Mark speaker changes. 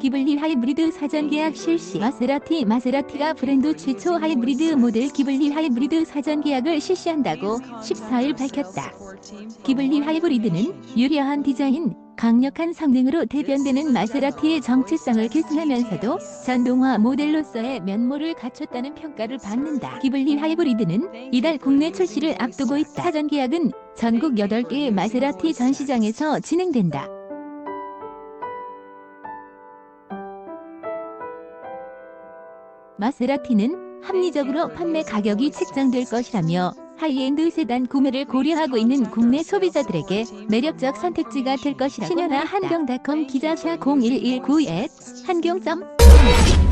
Speaker 1: 기블리 하이브리드 사전 계약 실시 마세라티 마세라티가 브랜드 최초 하이브리드 모델 기블리 하이브리드 사전 계약을 실시한다고 14일 밝혔다. 기블리 하이브리드는 유려한 디자인, 강력한 성능으로 대변되는 마세라티의 정체성을 계승하면서도 전동화 모델로서의 면모를 갖췄다는 평가를 받는다. 기블리 하이브리드는 이달 국내 출시를 앞두고 있다. 사전 계약은 전국 8개의 마세라티 전시장에서 진행된다. 마세라티는 합리적으로 판매 가격이 책정될 것이라며 하이엔드 세단 구매를 고려하고 있는 국내 소비자들에게 매력적 선택지가 될 것이라고 신현아 한경닷컴 기자샤 0119 한경.com